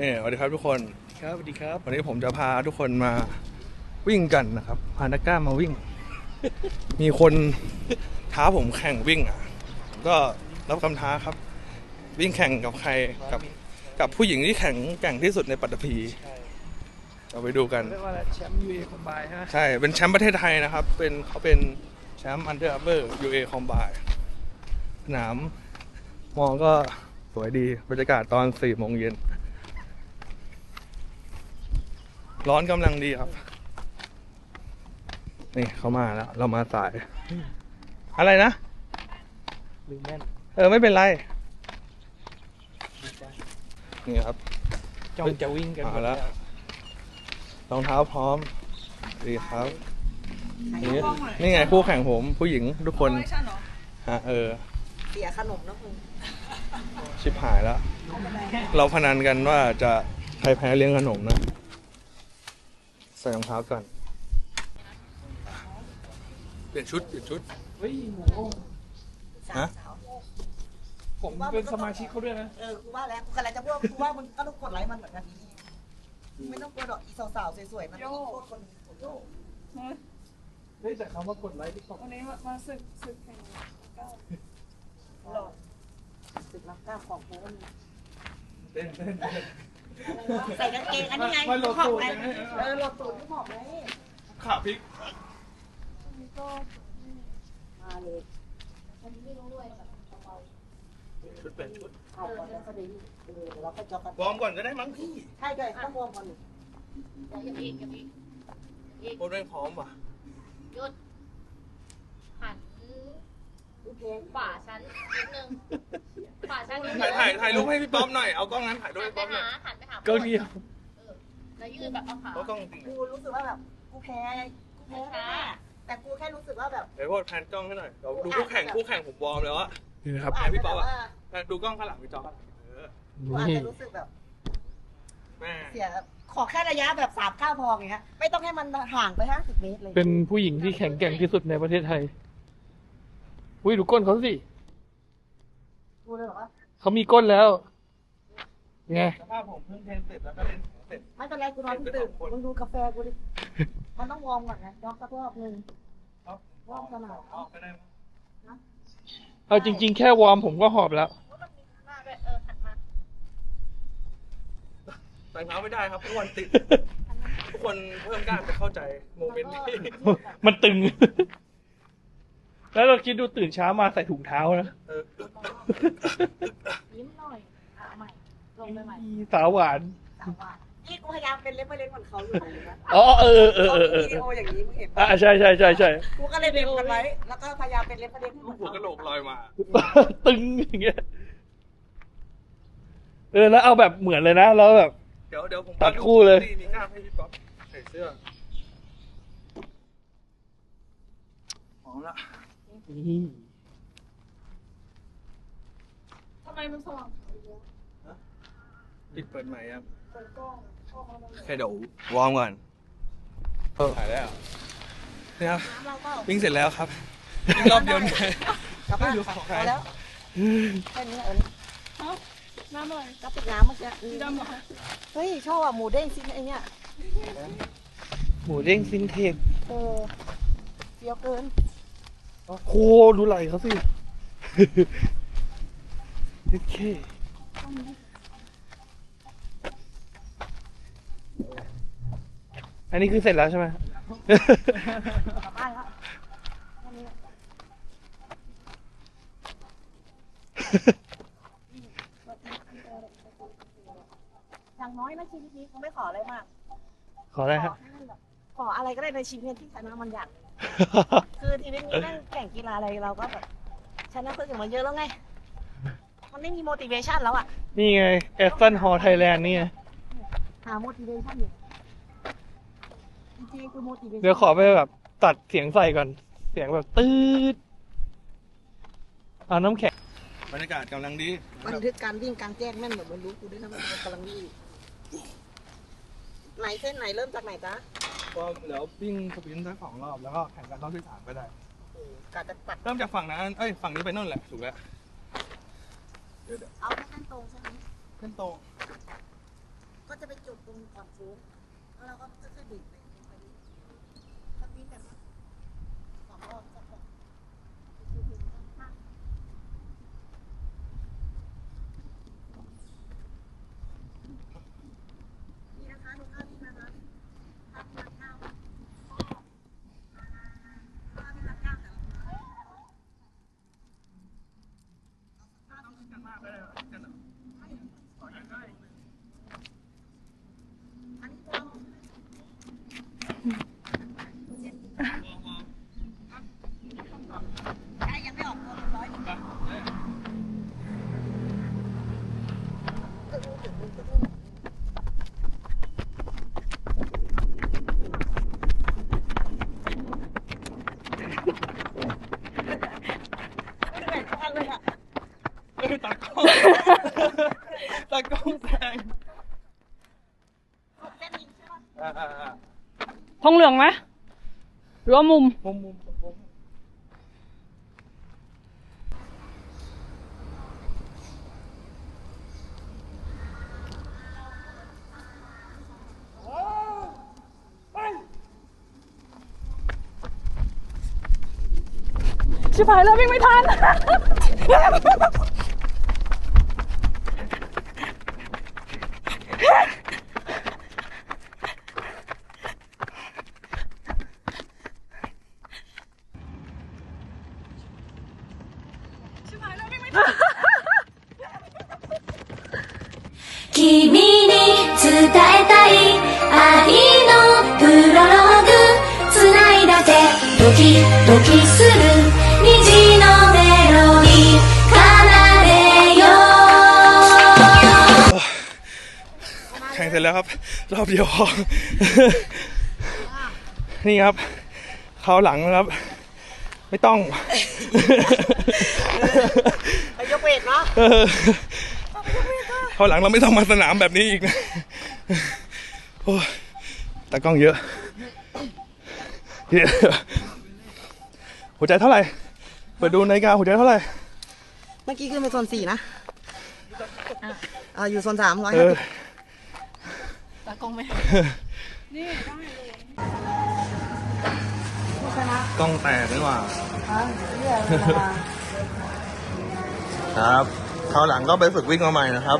นี่สวัสดีครับทุกคนครับสวัสดีครับ วันนี้ผมจะพาทุกคนมาวิ่งกันนะครับ พานักกล้ามาวิ่ง มีคนท้าผมแข่งวิ่งอะผมก็รับคำท้าครับ วิ่งแข่งกับใครกับ กับผู้หญิงที่แข่งแกร่งที่สุดในปัตตภีใช่เราไปดูกัน เรียกว่าอะไรแชมป์ยูเอคอมบายฮะใช่ เป็นแชมป์ประเทศไทยนะครับ เป็นเขาเป็นแชมป์อันเดอร์อัเบอร์ยูเอคอมบายสนามมองก็สวยดีบรรยากาศตอนสี่โมงเย็น ร้อนกำลังดีครับ นี่เขามาแล้ว เรามาสาย อะไรนะลืมแม่นเออไม่เป็นไรดีใจนี่ครับจ้องจะวิ่งกันมาแล้วรองเท้าพร้อม ดีครับ นี่นี่ไงคู่แข่งผมผู้หญิงทุกคนคอลเลคชันเหรอฮะเออ เสียขนมนะคุณชิบหายแล้ว เราพนันกันว่าจะใครแพ้เลี้ยงขนมนะ ใส่รองเท้าก่อน เปลี่ยนชุดเปลี่ยนชุด เฮ้ยหมูสาฮะวสาวผมเป็นสมาชิกเขาด้วยนะ เออกูว่าแล้วกูกำลังจะพูดว่ากูว่ามึงก็ต้องกดไลค์มันเหมือนกันนี่ไม่ต้องกลัวดอกอีสาวๆสวยๆมันโคตรคนโยเฮ้ยแต่คำว่ากดไลค์ที่ตกวันนี้มามาศึกศึกแข่งเก้าหล่อสึกนักกล้าของกูก็มีเต้นเต้น ใส่กางเกงอันนี้ไงไม่โหลดหอบตูดไหมยังไงเออโหลดตูดที่หอบไหมขาพริกวันนี้ก็มาเลยวันนี้ไม่รู้ด้วยแบบเบาชุดเปลี่ยนชุดหอบก่อนแล้วก็ดีเออแล้วก็จอกกันวอร์มก่อนก็ได้มั้งพี่ใช่ใช่ต้องวอร์มก่อนๆอย่าอีกอย่าอีกอีกโคตรไม่พร้อมว่ะหยุดหันดูเพลงฝ่าฉันนิดนึงฝ่าฉันนิดนึถ่ายงถ่ายถ่ายรูปให้พี่ป๊อปหน่อย เอากล้องนั้นถ่ายรูปหันให้ไปป๊อปหน่หาอย หัน ไปหาก็เดียวเออแล้วยืนแบบเอาขาเอากล้องจริงกูรู้สึกว่าแบบกูแพ้กูแพ้แน่ๆแต่กูแค่รู้สึกว่าแบบเดี๋ยวโพดแพนกล้องให้หน่อยเราดูคู่แข่งคู่แข่งผมวอร์มแล้วอะ นี่นะครับ อาจจะแบบว่าดูกล้องข้างหลังพี่จอร์จเออกูอาจจะรู้สึกแบบแม่เสียขอแค่ระยะแบบสามก้าวพออย่างเงี้ยไม่ต้องให้มันห่างไปห้าสิบเมตรเลยเป็นผู้หญิงที่แข็งแกร่งที่สุดในประเทศไทย อุ้ยดูก้นเขาสิ กูเลยบอกว่าเขามีก้นแล้ว ไงสภาพผมเพิ่งเทรนเสร็จแล้วก็เล่นเสร็จไม่เป็นไรกูนอนเพิ่งตื่นมึงดูกาแฟกูดิมันต้องวอร์มก่อนไงยอกสักรอบหนึ่งเอาวอร์มสนามเอาไปได้มั้ยเอาจริง ๆ แค่วอร์มผมก็หอบแล้วหน้าด้วยเออหันมาแต่งเท้าไม่ได้ครับทุกวันติดทุกคนเพิ่มกล้ารจะเข้าใจโมเมนต์ที่มันตึง แล้วเราคิดดูตื่นเช้ามาใส่ถุงเท้านะเออยิ้มหน่อยอะเอาใหม่ ลงไปใหม่สาวหวาน สามวันนี่กูพยายามเป็นเล็บไปเล็กเหมือนเขาอยู่เลยนะอ๋อเออเออเออเออวิดีโออย่างนี้มึงเห็นอะใช่ใช่ใช่ใช่กูก็เลยเล็บกันไว้แล้วก็พยายามเป็นเล็บไปเล็กลูกหัวกระโหลกลอยมา ตึงอย่างเงี้ยเออแล้วเอาแบบเหมือนเลยนะแล้วแบบ เดี๋ยวเดี๋ยวผมตัดคู่เลยมีกล้ามให้พี่ป๊อปใส่เสื้อหอมละนี่ทำไมมันสว่าง ปิดเปิดใหม่ครับเปิดกล้องกล้องมันแค่เดี๋ยววอร์มก่อนเออถ่ายแล้วนี่ครับน้ำเราก็วิ่งเสร็จแล้วครับวิ่งรอบเดียวเนี่ยกลับบ้านไม่รู้ของใครพอแล้วแค่นี้เออน้ำอะไรกระติกน้ำเมื่อกี้อืมดำเหรอเฮ้ยชอบอะหมูเด้งชิ้นไอ้เนี่ยหมูเด้งซินเทคเออเฟี้ยวเกินโคดูไหลเขาสิโอเค อันนี้คือเสร็จแล้วใช่ไหม กลับบ้านแล้วแค่นี้แหละอย่างน้อยนะชีวิตนี้กูไม่ขออะไรมาก ขออะไรขฮะอให้มันแบบขออะไรก็ได้ในชีวิตที่ชนะมันอยาก คือชีวิตนี้นั่งแข่งกีฬาอะไรเราก็แบบชนะคนอื่นมาเยอะแล้วไง มันไม่มี motivation แล้วอะนี่ไงแอสตันฮอลไทยแลนด์นี่ไง หา motivation อยู่จริงๆคือ motivation เดี๋ยวขอไปแบบตัดเสียงใส่ก่อน เสียงแบบตืดเอาน้ำแข็งบรรยากาศกำลังดีบันทึกการวิ่งกลางแจ้งแม่นแบบมันรู้กูด้วยนะมันกำลังวิ่งไหนเส้นไหนเริ่มจากไหนจ๊ะก็เดี๋ยววิ่งสปรินต์สักสองรอบแล้วก็แข่งกันรอบที่สามก็ได้เออกะจะตัดเริ่มจากฝั่งนั้นเอ้ยฝั่งนี้ไปนู่นแหละถูกแล้วเอาแค่เส้นตรงใช่ไหมขึ้นโตรงตรงความสูงแล้วเราก็ค่อยๆบิดไปไปเรื่อยๆสักนิดแต่ว่าสองรอบสักรอบนี่นะคะดูภาพที่มานะภาพที่มาข้าวภาพที่มาข้าวแต่ละอันนี้เราใช่ยังไม่ออกตัวเป็นร้อยหนึ่ง เหนื่อยมากเลยอะ เออตากล้องตากล้อง ท้อ่าอ่าอ่าทองเหลืองไหมหรือว่ามุม มุมมุมมุมชิบหายแล้ววิ่งไม่ทัน 君に伝えたい愛のプロローグ繋いだ手ドキドキする虹のメロディー奏でよう แข่งเสร็จแล้วครับ รอบเดียวพอ นี่ครับคราวหลังนะครับ ไม่ต้อง ไปยกเวทเนาะเออคราวหลังเราไม่ต้องมาสนามแบบนี้อีกนะโอ้ยตากล้องเยอะเยอะหัวใจเท่าไหร่ เปิดดูนาฬิกาหัวใจเท่าไหร่ เมื่อกี้ขึ้นไปโซนสี่นะอ่าอยู่โซนสามร้อยเอห้าอสิบกล้องแตกนี่หว่า ครับคราวหลังก็ไปฝึกวิ่งมาใหม่นะครับ